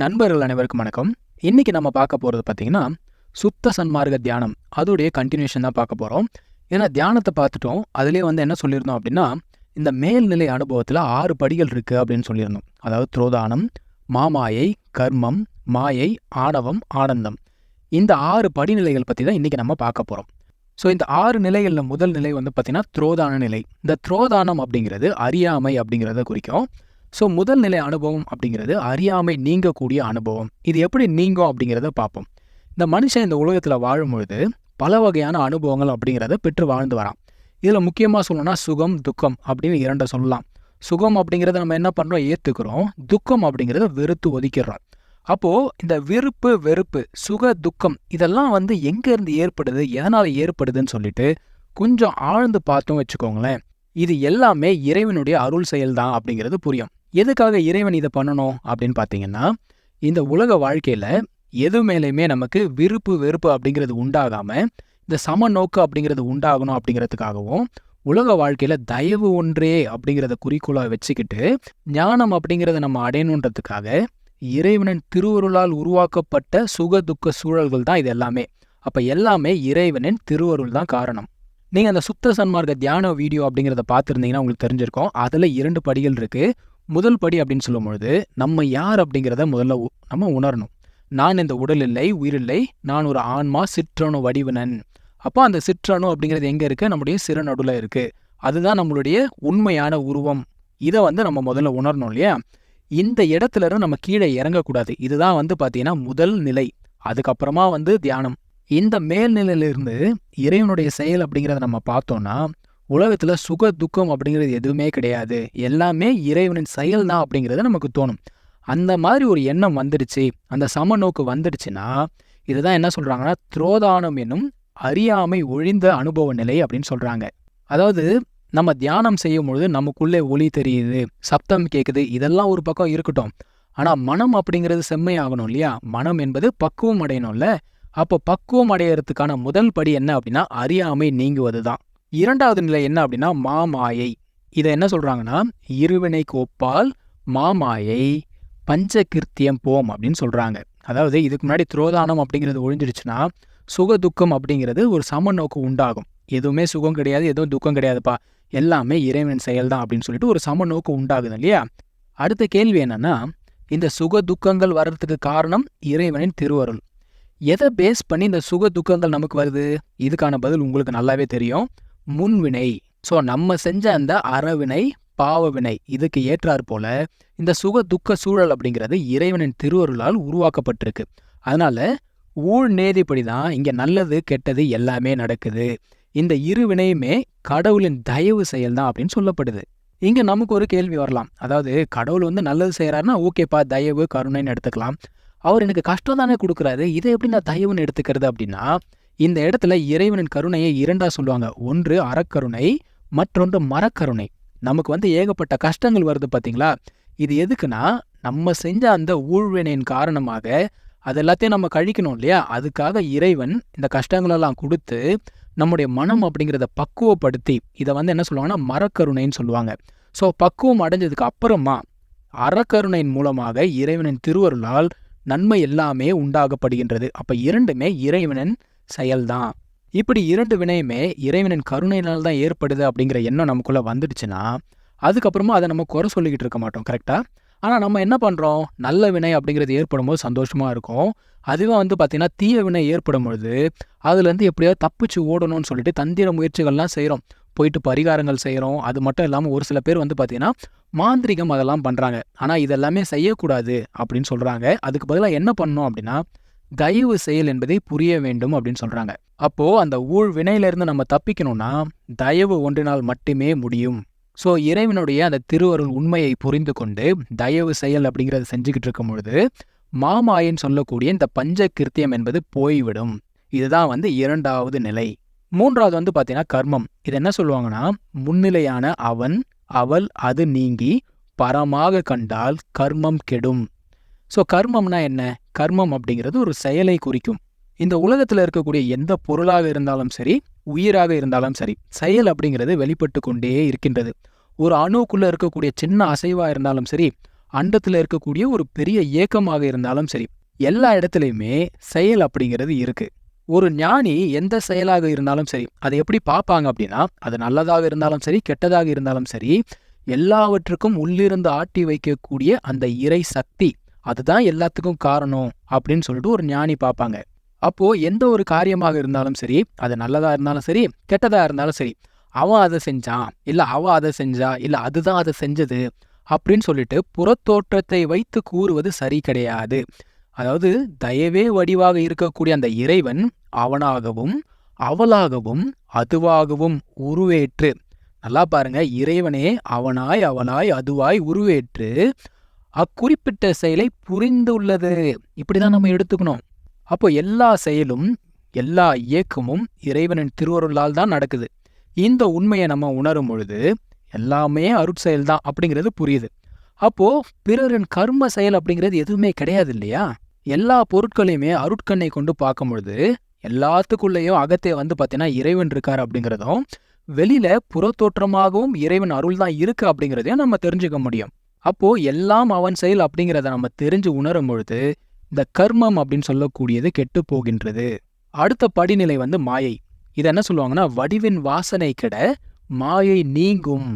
நண்பர்கள் அனைவருக்கும் வணக்கம். இன்னைக்கு நம்ம பார்க்க போகிறது பார்த்திங்கன்னா சுத்த சன்மார்க்க தியானம். அதோடைய கண்டினியூஷன் தான் பார்க்க போகிறோம் ஏன்னா தியானத்தை பார்த்துட்டோம். அதுலேயே வந்து என்ன சொல்லியிருந்தோம் அப்படின்னா இந்த மேல்நிலை அனுபவத்தில் ஆறு படிகள் இருக்குது அப்படின்னு சொல்லியிருந்தோம். அதாவது துரோதானம் மாமாயை கர்மம் மாயை ஆணவம் ஆனந்தம். இந்த ஆறு படிநிலைகள் பற்றி தான் இன்றைக்கி நம்ம பார்க்க போகிறோம் ஸோ இந்த ஆறு நிலைகளில் முதல் நிலை வந்து பார்த்திங்கன்னா துரோதான நிலை. இந்த துரோதானம் அப்படிங்கிறது அறியாமை அப்படிங்கிறத குறிக்கும். ஸோ முதல் நிலை அனுபவம் அப்படிங்கிறது அறியாமை நீங்கக்கூடிய அனுபவம். இது எப்படி நீங்கும் அப்படிங்கிறத பார்ப்போம். இந்த மனுஷன் இந்த உலகத்தில் வாழும்பொழுது பல வகையான அனுபவங்கள் அப்படிங்கிறத பெற்று வாழ்ந்து வரான். இதில் முக்கியமாக சொல்லணும்னா சுகம் துக்கம் அப்படின்னு இரண்டை சொல்லலாம். சுகம் அப்படிங்கிறத நம்ம என்ன பண்ணுறோம் ஏற்றுக்கிறோம் துக்கம் அப்படிங்கிறத வெறுத்து ஒதுக்கிடுறோம். அப்போது இந்த விருப்பு வெறுப்பு சுக துக்கம் இதெல்லாம் வந்து எங்கேருந்து ஏற்படுது? எதனால் ஏற்படுதுன்னு சொல்லிட்டு கொஞ்சம் ஆழ்ந்து பார்த்தோம் வச்சுக்கோங்களேன். இது எல்லாமே இறைவனுடைய அருள் செயல்தான் அப்படிங்கிறது புரியும். எதுக்காக இறைவன் இதை பண்ணணும் அப்படின்னு பார்த்தீங்கன்னா இந்த உலக வாழ்க்கையில் எது மேலேயுமே நமக்கு விருப்பு வெறுப்பு அப்படிங்கிறது உண்டாகாமல் இந்த சமநோக்கு அப்படிங்கிறது உண்டாகணும் அப்படிங்கிறதுக்காகவும் உலக வாழ்க்கையில் தயவு ஒன்றே அப்படிங்கிறத குறிக்கோளாக வச்சுக்கிட்டு ஞானம் அப்படிங்கிறத நம்ம அடையணுன்றதுக்காக இறைவனின் திருவருளால் உருவாக்கப்பட்ட சுக துக்க சூழல்கள் தான் இது எல்லாமே. அப்போ எல்லாமே இறைவனின் திருவருள் தான் காரணம். நீங்கள் அந்த சுத்த சன்மார்க்க தியான வீடியோ அப்படிங்கிறத பார்த்துருந்தீங்கன்னா உங்களுக்கு தெரிஞ்சிருக்கும். அதில் இரண்டு படிகள் இருக்குது முதல் படி அப்படின்னு சொல்லும்பொழுது நம்ம யார் அப்படிங்கிறத முதல்ல நம்ம உணரணும். நான் இந்த உடல் இல்லை உயிரில்லை நான் ஒரு ஆன்மா சிற்றணு வடிவனன். அப்போ அந்த சிற்றணு அப்படிங்கிறது எங்கே இருக்குது நம்முடைய சிறநடுல இருக்குது அதுதான் நம்மளுடைய உண்மையான உருவம். இதை வந்து நம்ம முதல்ல உணரணும் இல்லையா? இந்த இடத்துல இருந்து நம்ம கீழே இறங்கக்கூடாது. இதுதான் வந்து பார்த்தீங்கன்னா முதல் நிலை. அதுக்கப்புறமா வந்து தியானம். இந்த மேல்நிலையிலிருந்து இறைவனுடைய செயல் அப்படிங்கிறத நம்ம பார்த்தோன்னா உலகத்துல சுக துக்கம் அப்படிங்கிறது எதுவுமே கிடையாது. எல்லாமே இறைவனின் செயல் தான் நமக்கு தோணும். அந்த மாதிரி ஒரு எண்ணம் வந்துடுச்சு. அந்த சமநோக்கு வந்துடுச்சுன்னா இதுதான் என்ன சொல்றாங்கன்னா துரோதானம் என்னும் அறியாமை ஒழிந்த அனுபவ நிலை அப்படின்னு சொல்றாங்க. அதாவது நம்ம தியானம் செய்யும் பொழுது நமக்குள்ளே ஒளி தெரியுது சப்தம் கேட்குது இதெல்லாம் ஒரு பக்கம் இருக்கட்டும். ஆனா மனம் அப்படிங்கிறது செம்மையாகணும் இல்லையா? மனம் என்பது பக்குவம் அடையணும்ல? அப்போ பக்குவம் அடையறதுக்கான முதல் படி என்ன அப்படின்னா அறியாமை நீங்குவது தான் இரண்டாவது நிலை என்ன அப்படின்னா மாமாயை. இதை என்ன சொல்றாங்கன்னா இருவினை கோப்பால் மாமாயை பஞ்சகிருத்தியம் போம் அப்படின்னு சொல்றாங்க. அதாவது இதுக்கு முன்னாடி துரோதானம் அப்படிங்கிறது ஒழிஞ்சிடுச்சுன்னா சுக துக்கம் அப்படிங்கிறது ஒரு சமநோக்கு உண்டாகும். எதுவுமே சுகம் கிடையாது எதுவும் துக்கம் கிடையாதுப்பா. எல்லாமே இறைவன் செயல் தான் அப்படின்னு சொல்லிட்டு ஒரு சமநோக்கு உண்டாகுது இல்லையா? அடுத்த கேள்வி என்னன்னா இந்த சுக துக்கங்கள் வர்றதுக்கு காரணம் இறைவனின் திருவருள். எதை பேஸ் பண்ணி இந்த சுக துக்கங்கள் நமக்கு வருது? இதுக்கான பதில் உங்களுக்கு நல்லாவே தெரியும். முன்வினை. ஸோ நம்ம செஞ்ச அந்த அறவினை பாவவினை இதுக்கு ஏற்றாற் போல இந்த சுக துக்க சூழல் அப்படிங்கிறது இறைவனின் திருவருளால் உருவாக்கப்பட்டிருக்கு. அதனால ஊழ் நேதிப்படி தான் இங்க நல்லது கெட்டது எல்லாமே நடக்குது. இந்த இரு வினையுமே கடவுளின் தயவு செயல் தான் அப்படின்னு சொல்லப்படுது. இங்க நமக்கு ஒரு கேள்வி வரலாம். அதாவது கடவுள் வந்து நல்லது செய்யறாருன்னா ஓகேப்பா தயவு கருணைன்னு எடுத்துக்கலாம். அவர் எனக்கு கஷ்டம் தானே கொடுக்குறாரு. இதை எப்படி நான் தயவுன்னு எடுத்துக்கிறது அப்படின்னா இந்த இடத்துல இறைவனின் கருணையை இரண்டா சொல்லுவாங்க. ஒன்று அறக்கருணை மற்றொன்று மரக்கருணை. நமக்கு வந்து ஏகப்பட்ட கஷ்டங்கள் வருது பாத்தீங்களா? இது எதுக்குன்னா நம்ம செஞ்ச அந்த ஊழ்வினையின் காரணமாக அது எல்லாத்தையும் நம்ம கழிக்கணும் இல்லையா? அதுக்காக இறைவன் இந்த கஷ்டங்களெல்லாம் கொடுத்து நம்முடைய மனம் அப்படிங்கிறத பக்குவப்படுத்தி இதை வந்து என்ன சொல்லுவாங்கன்னா மரக்கருணைன்னு சொல்லுவாங்க. ஸோ பக்குவம் அடைஞ்சதுக்கு அப்புறமா அறக்கருணையின் மூலமாக இறைவனின் திருவருளால் நன்மை எல்லாமே உண்டாகப்படுகின்றது. அப்ப இரண்டுமே இறைவனின் செயல்தான். இப்படி இரண்டு வினையுமே இறைவனின் கருணையினால் தான் ஏற்படுது அப்படிங்கிற எண்ணம் நமக்குள்ள வந்துடுச்சுன்னா அதுக்கப்புறமா அதை நம்ம குறை சொல்லிக்கிட்டு இருக்க மாட்டோம் கரெக்டா ஆனா நம்ம என்ன பண்றோம்? நல்ல வினை அப்படிங்கிறது ஏற்படும் போது சந்தோஷமா இருக்கும். அதுவே வந்து பார்த்திங்கன்னா தீய வினை ஏற்படும் பொழுது அதுலேருந்து எப்படியாவது தப்பிச்சு ஓடணும்னு சொல்லிட்டு தந்திர முயற்சிகள்லாம் செய்கிறோம் போயிட்டு பரிகாரங்கள் செய்கிறோம் அது மட்டும் இல்லாமல் ஒரு சில பேர் வந்து பார்த்திங்கன்னா மாந்திரிகம் அதெல்லாம் பண்ணுறாங்க ஆனால் இதெல்லாமே செய்யக்கூடாது அப்படின்னு சொல்கிறாங்க அதுக்கு பதிலாக என்ன பண்ணணும் அப்படின்னா தயவு செயல் என்பதை புரிய வேண்டும் அப்படின்னு சொல்கிறாங்க அப்போது அந்த ஊழ் வினையிலிருந்து நம்ம தப்பிக்கணும்னா தயவு ஒன்றினால் மட்டுமே முடியும். ஸோ இறைவனுடைய அந்த திருவருள் உண்மையை புரிந்து கொண்டு தயவு செயல் அப்படிங்கிறத செஞ்சுக்கிட்டு இருக்கும் பொழுது மாமாயின் சொல்லக்கூடிய இந்த பஞ்ச கிருத்தியம் என்பது போய்விடும். இதுதான் வந்து இரண்டாவது நிலை. மூன்றாவது வந்து பார்த்தீங்கன்னா கர்மம். இது என்ன சொல்லுவாங்கன்னா முன்னிலையான அவன் அவள் அது நீங்கி பரமாக கண்டால் கர்மம் கெடும். ஸோ கர்மம்னா என்ன? கர்மம் அப்படிங்கிறது ஒரு செயலை குறிக்கும். இந்த உலகத்தில் இருக்கக்கூடிய எந்த பொருளாக இருந்தாலும் சரி உயிராக இருந்தாலும் சரி செயல் அப்படிங்கிறது வெளிப்பட்டு கொண்டே இருக்கின்றது. ஒரு அணுக்குள்ள இருக்கக்கூடிய சின்ன அசைவா இருந்தாலும் சரி அண்டத்துல இருக்கக்கூடிய ஒரு பெரிய இயக்கமாக இருந்தாலும் சரி எல்லா இடத்துலையுமே செயல் அப்படிங்கிறது இருக்கு. ஒரு ஞானி எந்த செயலாக இருந்தாலும் சரி அதை எப்படி பார்ப்பாங்க அப்படின்னா அது நல்லதாக இருந்தாலும் சரி கெட்டதாக இருந்தாலும் சரி எல்லாவற்றுக்கும் உள்ளிருந்து ஆட்டி வைக்கக்கூடிய அந்த இறை சக்தி அதுதான் எல்லாத்துக்கும் காரணம் அப்படின்னு சொல்லிட்டு ஒரு ஞானி பார்ப்பாங்க. அப்போ எந்த ஒரு காரியமாக இருந்தாலும் சரி அது நல்லதா இருந்தாலும் சரி கெட்டதா இருந்தாலும் சரி அவன் அதை செஞ்சான் இல்ல அவ அதை செஞ்சா இல்ல அதுதான் அதை செஞ்சது அப்படின்னு சொல்லிட்டு புறத்தோற்றத்தை வைத்து கூறுவது சரி கிடையாது. அதாவது தயவே வடிவாக இருக்கக்கூடிய அந்த இறைவன் அவனாகவும் அவளாகவும் அதுவாகவும் உருவேற்று. நல்லா பாருங்க இறைவனே அவனாய் அவனாய் அதுவாய் உருவேற்று. அக்குறிப்பிட்ட செயலை புரிந்துள்ளது. இப்படிதான் நம்ம எடுத்துக்கணும். அப்போ எல்லா செயலும் எல்லா இயக்கமும் இறைவனின் திருவருளால் தான் நடக்குது. இந்த உண்மையை நம்ம உணரும் பொழுது எல்லாமே அருட்செயல் தான் அப்படிங்கிறது புரியுது. அப்போ பிறரின் கர்ம செயல் அப்படிங்கிறது எதுவுமே கிடையாது இல்லையா? எல்லா பொருட்களையுமே அருட்கண்ணை கொண்டு பார்க்கும் பொழுது எல்லாத்துக்குள்ளேயும் அகத்தே வந்து பார்த்தீங்கன்னா இறைவன் இருக்கார் அப்படிங்கிறதும் வெளியில புறத்தோற்றமாகவும் இறைவன் அருள் தான் இருக்கு அப்படிங்கிறதையும் நம்ம தெரிஞ்சுக்க முடியும். அப்போ எல்லாம் அவன் செயல் அப்படிங்கிறத நம்ம தெரிஞ்சு உணரும் பொழுது இந்த கர்மம் அப்படின்னு சொல்லக்கூடியது கெட்டு போகின்றது. அடுத்த படிநிலை வந்து மாயை. இதை என்ன சொல்லுவாங்கன்னா வடிவின் வாசனை கிட மாயை நீங்கும்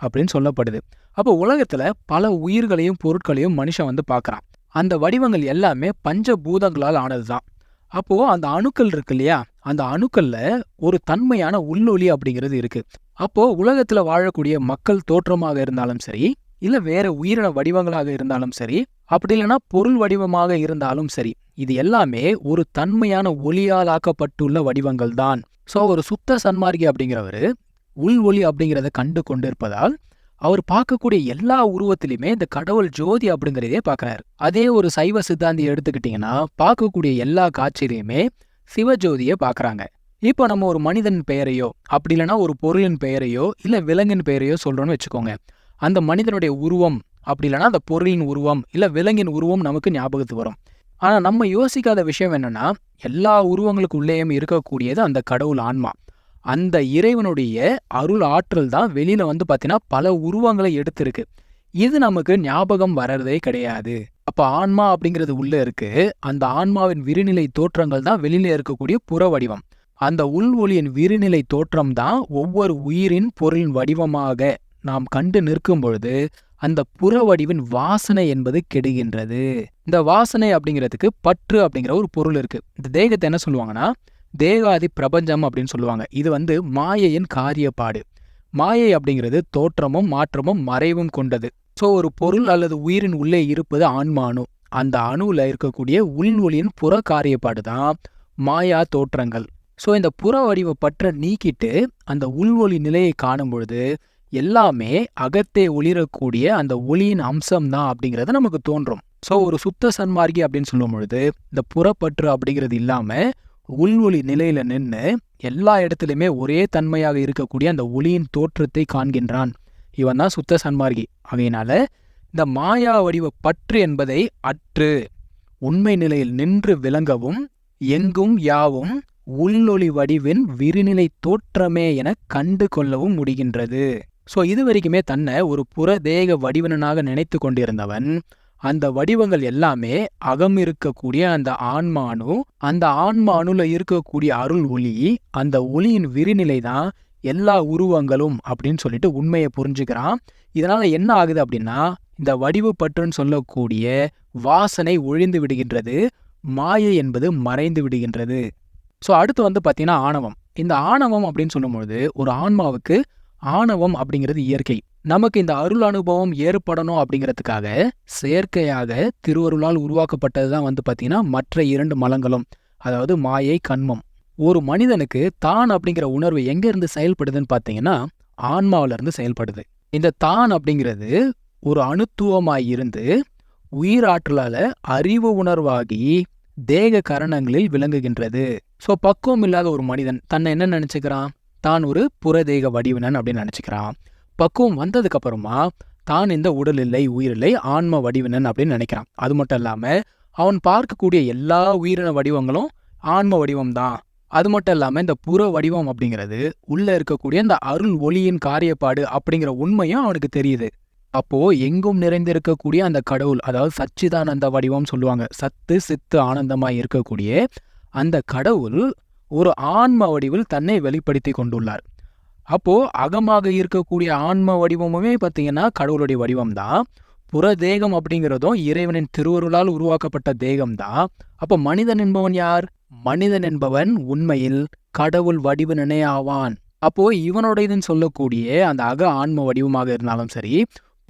அப்படின்னு சொல்லப்படுது. அப்போ உலகத்துல பல உயிர்களையும் பொருட்களையும் மனுஷன் வந்து பார்க்குறான். அந்த வடிவங்கள் எல்லாமே பஞ்சபூதங்களால் ஆனதுதான். அப்போ அந்த அணுக்கள் இருக்கு இல்லையா? அந்த அணுக்களில் ஒரு தன்மையான உள்ளொளி அப்படிங்கிறது இருக்கு. அப்போ உலகத்துல வாழக்கூடிய மக்கள் தோற்றமாக இருந்தாலும் சரி இல்ல வேற உயிரின வடிவங்களாக இருந்தாலும் சரி அப்படி இல்லைன்னா பொருள் வடிவமாக இருந்தாலும் சரி இது எல்லாமே ஒரு தன்மையான ஒளியால் ஆக்கப்பட்டுள்ள வடிவங்கள் தான். ஸோ ஒரு சுத்த சன்மார்கி அப்படிங்கிறவர் உள் ஒளி அப்படிங்கிறத கண்டு கொண்டிருப்பதால் அவர் பார்க்கக்கூடிய எல்லா உருவத்திலுமே இந்த கடவுள் ஜோதி அப்படிங்கிறதே பார்க்குறாரு. அதே ஒரு சைவ சித்தாந்தி எடுத்துக்கிட்டிங்கன்னா பார்க்கக்கூடிய எல்லா காட்சியிலையுமே சிவஜோதியை பார்க்குறாங்க. இப்போ நம்ம ஒரு மனிதன் பெயரையோ அப்படி இல்லைன்னா ஒரு பொருளின் பெயரையோ இல்லை விலங்கின் பெயரையோ சொல்றோம்னு வச்சுக்கோங்க. அந்த மனிதனுடைய உருவம் அப்படி இல்லைன்னா அந்த பொருளின் உருவம் இல்லை விலங்கின் உருவம் நமக்கு ஞாபகத்துக்கு வரும். ஆனால் நம்ம யோசிக்காத விஷயம் என்னன்னா எல்லா உருவங்களுக்கு உள்ளேயும் இருக்கக்கூடியது அந்த கடவுள் ஆன்மா. அந்த இறைவனுடைய அருள் ஆற்றல் தான் வெளியில் வந்து பார்த்தீங்கன்னா பல உருவங்களை எடுத்திருக்கு. இது நமக்கு ஞாபகம் வர்றதே கிடையாது. அப்ப ஆன்மா அப்படிங்கிறது உள்ள இருக்கு. அந்த ஆன்மாவின் விரிநிலை தோற்றங்கள் தான் வெளியில் இருக்கக்கூடிய புற வடிவம். அந்த உள் ஒளியின் விரிநிலை தோற்றம் தான் ஒவ்வொரு உயிரின் பொருளின் வடிவமாக நாம் கண்டு நிற்கும் பொழுது அந்த புற வடிவின் வாசனை என்பது கெடுகின்றது. இந்த வாசனை அப்படிங்கிறதுக்கு பற்று அப்படிங்கிற ஒரு பொருள் இருக்கு. இந்த தேகத்தை என்ன சொல்லுவாங்கன்னா தேகாதி பிரபஞ்சம் அப்படின்னு சொல்லுவாங்க. இது வந்து மாயையின் காரியப்பாடு. மாயை அப்படிங்கிறது தோற்றமும் மாற்றமும் மறைவும் கொண்டது. ஸோ ஒரு பொருள் அல்லது உயிரின் உள்ளே இருப்பது ஆன்ம அணு. அந்த அணுவில் இருக்கக்கூடிய உள்வொளியின் புற காரியப்பாடு தான் மாயா தோற்றங்கள். ஸோ இந்த புற வடிவ பற்ற நீக்கிட்டு அந்த உள்வொளி நிலையை காணும் பொழுது எல்லாமே அகத்தே ஒளிரக்கூடிய அந்த ஒளியின் அம்சம் தான் அப்படிங்கிறது நமக்கு தோன்றும். ஸோ ஒரு சுத்த சன்மார்க்கி அப்படின்னு சொல்லும் பொழுது இந்த புறப்பற்று அப்படிங்கிறது இல்லாம உள்வொளி நிலையில நின்று எல்லா இடத்துலையுமே ஒரே தன்மையாக இருக்கக்கூடிய அந்த ஒளியின் தோற்றத்தை காண்கின்றான். இவன் தான் சுத்த சன்மார்கி. ஆகையினால இந்த மாயா வடிவ பற்று என்பதை அற்று உண்மை நிலையில் நின்று விளங்கவும் எங்கும் யாவும் உள்ளொளி வடிவின் விரிநிலை தோற்றமே என கண்டு கொள்ளவும் முடிகின்றது. ஸோ இது வரைக்குமே தன்னை ஒரு புறதேக வடிவனனாக நினைத்து கொண்டிருந்தவன். அந்த வடிவங்கள் எல்லாமே அகம் இருக்கக்கூடிய அந்த ஆன்மானு அந்த ஆன்மானுல இருக்கக்கூடிய அருள் ஒளி அந்த ஒளியின் விரிநிலை தான் எல்லா உருவங்களும் அப்படின்னு சொல்லிட்டு உண்மையை புரிஞ்சுக்கிறான். இதனால என்ன ஆகுது அப்படின்னா இந்த வடிவு பற்றுன்னு சொல்லக்கூடிய வாசனை ஒழிந்து விடுகின்றது மாயை என்பது மறைந்து விடுகின்றது. ஸோ அடுத்து வந்து பார்த்தீங்கன்னா ஆணவம். இந்த ஆணவம் அப்படின்னு சொல்லும்பொழுது ஒரு ஆன்மாவுக்கு ஆணவம் அப்படிங்கிறது இயற்கை. நமக்கு இந்த அருள் அனுபவம் ஏற்படணும் அப்படிங்கிறதுக்காக செயற்கையாக திருவருளால் உருவாக்கப்பட்டது தான் வந்து பார்த்தீங்கன்னா மற்ற இரண்டு மலங்களும் அதாவது மாயை கண்மம். ஒரு மனிதனுக்கு தான் அப்படிங்கிற உணர்வு எங்கேருந்து செயல்படுதுன்னு பார்த்தீங்கன்னா ஆன்மாவிலிருந்து செயல்படுது. இந்த தான் அப்படிங்கிறது ஒரு அணுத்துவமாய் இருந்து உயிராற்றலால அறிவு உணர்வாகி தேக கரணங்களில் விளங்குகின்றது. ஸோ பக்குவம் இல்லாத ஒரு மனிதன் தன்னை என்ன நினைச்சுக்கிறான்? தான் ஒரு புறதேக வடிவினன் அப்படின்னு நினைச்சுக்கிறான். பக்குவம் வந்ததுக்கப்புறமா தான் இந்த உடல் இல்லை உயிரில்லை ஆன்ம வடிவினன் அப்படின்னு நினைக்கிறான். அது மட்டும் இல்லாம அவன் பார்க்கக்கூடிய எல்லா உயிரின வடிவங்களும் ஆன்ம வடிவம் தான் அது மட்டும் இல்லாம இந்த புற வடிவம் அப்படிங்கிறது உள்ள இருக்கக்கூடிய இந்த அருள் ஒளியின் காரியப்பாடு அப்படிங்கிற உண்மையும் அவனுக்கு தெரியுது. அப்போ எங்கும் நிறைந்திருக்கக்கூடிய அந்த கடவுள் அதாவது சச்சிதானந்த வடிவம் சொல்லுவாங்க. சத்து சித்து ஆனந்தமாய் இருக்கக்கூடிய அந்த கடவுள் ஒரு ஆன்ம வடிவில் தன்னை வெளிப்படுத்தி கொண்டுள்ளார். அப்போ அகமாக இருக்கக்கூடிய ஆன்ம வடிவமுமே பார்த்தீங்கன்னா கடவுளுடைய வடிவம் தான் புற தேகம் அப்படிங்கிறதும் இறைவனின் திருவருளால் உருவாக்கப்பட்ட தேகம் தான் அப்போ மனிதன் என்பவன் யார்? மனிதன் என்பவன் உண்மையில் கடவுள் வடிவு நினையாவான். அப்போ இவனுடையதுன்னு சொல்லக்கூடிய அந்த அக ஆன்ம வடிவமாக இருந்தாலும் சரி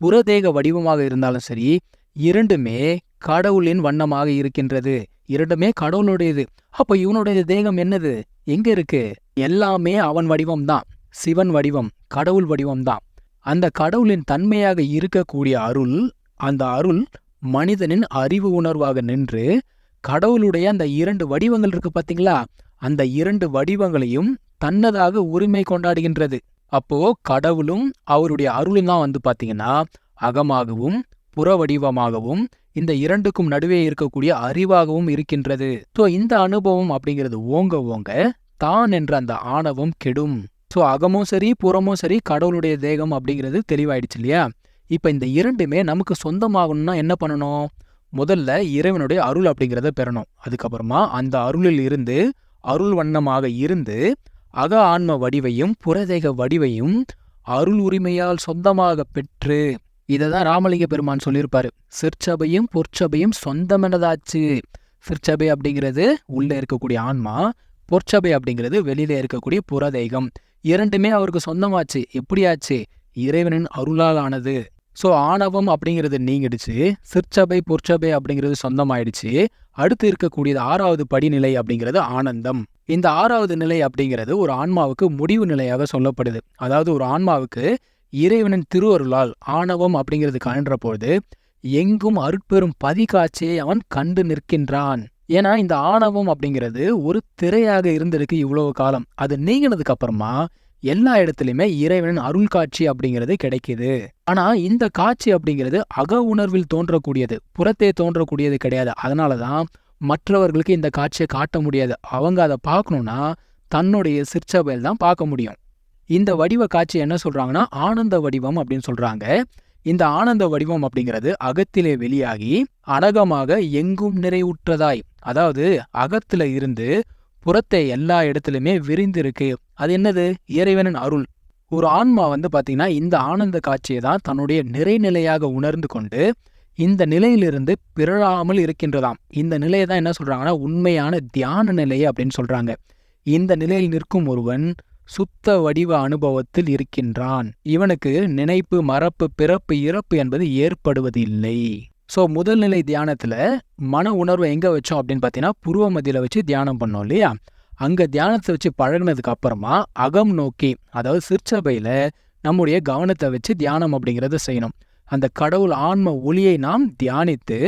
புறதேக வடிவமாக இருந்தாலும் சரி இரண்டுமே கடவுளின் வண்ணமாக இருக்கின்றது. இரண்டுமே கடவுளுடையது. அப்போ இவனுடைய தேகம் என்னது? எங்க இருக்கு? எல்லாமே அவன் வடிவம்தான். சிவன் வடிவம் கடவுள் வடிவம்தான். அந்த கடவுளின் தன்மையாக இருக்கக்கூடிய அருள் அந்த அருள் மனிதனின் அறிவு உணர்வாக நின்று கடவுளுடைய அந்த இரண்டு வடிவங்கள் இருக்கு பாத்தீங்களா? அந்த இரண்டு வடிவங்களையும் தன்னதாக உரிமை கொண்டாடுகின்றது. அப்போ கடவுளும் அவருடைய அருளும் தான் வந்து பாத்தீங்கன்னா அகமாகவும் புற வடிவமாகவும் இந்த இரண்டுக்கும் நடுவே இருக்கக்கூடிய அறிவாகவும் இருக்கின்றது. ஸோ இந்த அனுபவம் அப்படிங்கிறது ஓங்க ஓங்க தான் என்ற அந்த ஆணவம் கெடும். ஸோ அகமும் சரி புறமும் சரி கடவுளுடைய தேகம் அப்படிங்கிறது தெளிவாயிடுச்சு இல்லையா? இப்போ இந்த இரண்டுமே நமக்கு சொந்தமாகணும்னா என்ன பண்ணணும்? முதல்ல இறைவனுடைய அருள் அப்படிங்கிறத பெறணும். அதுக்கப்புறமா அந்த அருளில் இருந்து அருள் வண்ணமாக இருந்து அக ஆன்ம வடிவையும் புறதேக வடிவையும் அருள் உரிமையால் சொந்தமாக பெற்று இதை தான் ராமலிங்க பெருமான் சொல்லியிருப்பார். சிற்சபையும் பொற்சபையும் சொந்தமெனதாச்சு. சிற்சபை அப்படிங்கிறது உள்ள இருக்கக்கூடிய ஆன்மா பொற்சபை அப்படிங்கிறது வெளியில் இருக்கக்கூடிய புறதேகம். இரண்டுமே அவருக்கு சொந்தமாச்சு. எப்படியாச்சு? இறைவனின் அருளால் ஆனது ஸோ ஆணவம் அப்படிங்கிறது நீங்கிடுச்சு. சிற்சபை பொற்சபை அப்படிங்கிறது சொந்தமாயிடுச்சு. அடுத்து இருக்கக்கூடியது ஆறாவது படிநிலை அப்படிங்கிறது ஆனந்தம். இந்த ஆறாவது நிலை அப்படிங்கிறது ஒரு ஆன்மாவுக்கு முடிவு நிலையாக சொல்லப்படுது. அதாவது ஒரு ஆன்மாவுக்கு இறைவனின் திருவருளால் ஆணவம் அப்படிங்கிறது கழன்ற பொழுது எங்கும் அருட்பெரும் பதிகாட்சியை அவன் கண்டு நிற்கின்றான். ஏன்னா இந்த ஆணவம் அப்படிங்கிறது ஒரு திரையாக இருந்திருக்கு இவ்வளவு காலம். அது நீங்கினதுக்கு அப்புறமா எல்லா இடத்துலையுமே இறைவனின் அருள் காட்சி அப்படிங்கிறது கிடைக்குது. ஆனா இந்த காட்சி அப்படிங்கிறது அக உணர்வில் தோன்றக்கூடியது புறத்தே தோன்றக்கூடியது கிடையாது. அதனாலதான் மற்றவர்களுக்கு இந்த காட்சியை காட்ட முடியாது. அவங்க அதை பார்க்கணும்னா தன்னுடைய சிற்சபையில் தான் பார்க்க முடியும். இந்த வடிவ காட்சி என்ன சொல்றாங்கன்னா ஆனந்த வடிவம் அப்படின்னு சொல்றாங்க. இந்த ஆனந்த வடிவம் அப்படிங்கிறது அகத்திலே வெளியாகி அடகமாக எங்கும் நிறைவுற்றதாய். அதாவது அகத்துல இருந்து புறத்தை எல்லா இடத்துலையுமே விரிந்திருக்கு. அது என்னது? இறைவனின் அருள். ஒரு ஆன்மா வந்து பாத்தீங்கன்னா இந்த ஆனந்த காட்சியை தான் தன்னுடைய நிறைநிலையாக உணர்ந்து கொண்டு இந்த நிலையிலிருந்து பிறழாமல் இருக்கின்றதாம். இந்த நிலையை தான் என்ன சொல்றாங்கன்னா உண்மையான தியான நிலை அப்படின்னு சொல்றாங்க. இந்த நிலையில் நிற்கும் ஒருவன் சுத்த வடிவ அனுபவத்தில் இருக்கின்றான். இவனுக்கு நினைப்பு மறப்பு பிறப்பு இறப்பு என்பது ஏற்படுவதில்லை. ஸோ முதல் நிலை தியானத்துல மன உணர்வை எங்க வச்சோம் அப்படின்னு பார்த்தீங்கன்னா புருவ மதியில் வச்சு தியானம் பண்ணோம் இல்லையா? அங்க தியானத்தை வச்சு பழகினதுக்கு அப்புறமா அகம் நோக்கி அதாவது சிற்சபையில் நம்முடைய கவனத்தை வச்சு தியானம் அப்படிங்கிறத செய்யணும். அந்த கடவுள் ஆன்ம ஒளியை நாம் தியானித்து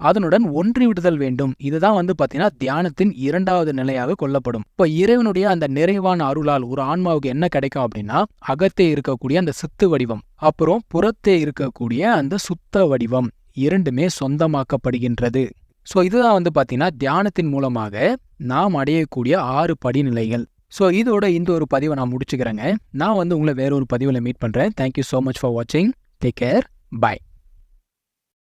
அதனுடன் ஒன்றி விடுதல் வேண்டும். இதுதான் வந்து பாத்தீங்கன்னா தியானத்தின் இரண்டாவது நிலையாக கொள்ளப்படும். இப்போ இறைவனுடைய அந்த நிறைவான அருளால் ஒரு ஆன்மாவுக்கு என்ன கிடைக்கும் அப்படின்னா அகத்தே இருக்கக்கூடிய அந்த சித்து வடிவம். அப்புறம் புறத்தே இருக்கக்கூடிய அந்த சுத்த வடிவம் இரண்டுமே சொந்தமாக்கப்படுகின்றது. ஸோ இதுதான் வந்து பார்த்தீங்கன்னா தியானத்தின் மூலமாக நாம் அடையக்கூடிய ஆறு படிநிலைகள். ஸோ இதோட இந்த ஒரு பதிவை நான் முடிச்சுக்கிறேங்க. நான் வந்து உங்களை வேற ஒரு பதிவில் மீட் பண்ணுறேன் thank you so much for வாட்சிங் டேக் கேர் பை